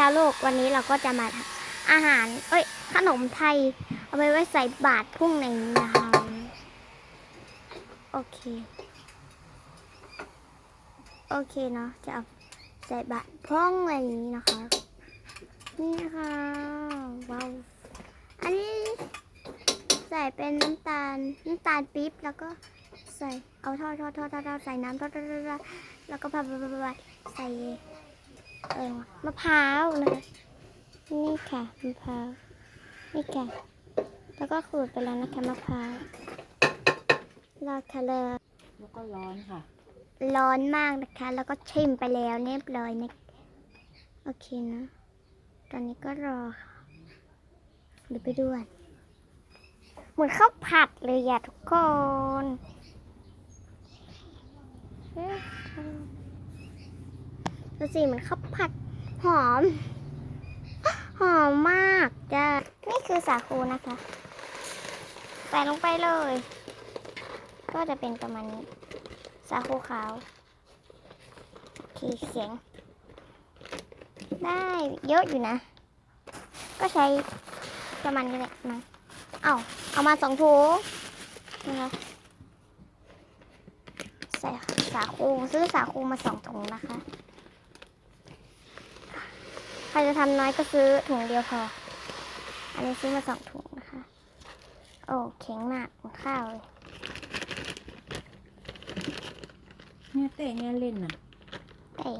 ชาวโลกวันนี้เราก็จะมาทำอาหาร เอ้ย ขนมไทย เอาไปไว้ใส่บาตรพรุ่งนี้นะคะ โอเค โอเคเนาะ จะเอาใส่บาตรพรุ่งนี้นะคะ นี่นะคะว้าวอันนี้ใส่เป็นน้ำตาล น้ำตาลปี๊บ แล้วก็ใส่ เอาทอดทอดทอดทอดใส่น้ำทอดทอดทอดแล้วก็พับพับ พับพับใส่เออมะพร้าวนะคะ นี่ค่ะมะพร้าว นี่ค่ะ แล้วก็ขูดไปแล้วนะคะมะพร้าวรอค่ะเลยแล้วก็ร้อนค่ะ ร้อนมากนะคะ แล้วก็ชิมไปแล้วเรียบร้อยนะโอเคนะ ตอนนี้ก็รอค่ะเดูไปด้วยเหมือนข้าวผัดเลยอะทุกคนเอ๊ะ ดูสิเหมือนข้าวผัดหอม หอมมากจ้ะนี่คือสาคูนะคะใส่ลงไปเลย ก็จะเป็นประมาณนี้ สาคูขาวโอเคเสียง ได้เยอะอยู่นะ ก็ใช้ประมาณนี้แหละมาเอาเอามาสองถุงนะคะใส่สาคูซื้อสาคูมาสองถุงนะคะ ครจะทำน้อยก็ซื้อถุงเดียวพอ อันนี้ซื้อมาสองถุงนะคะ โอ้แข็งมากเหมือนข้าวเลยเนี่ยเตะเนี่ยเล่นน่ะไก่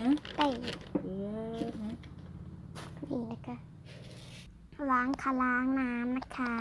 ฮะไก่เออฮะนี่นะคะล้างค่ะล้างน้ำนะคะ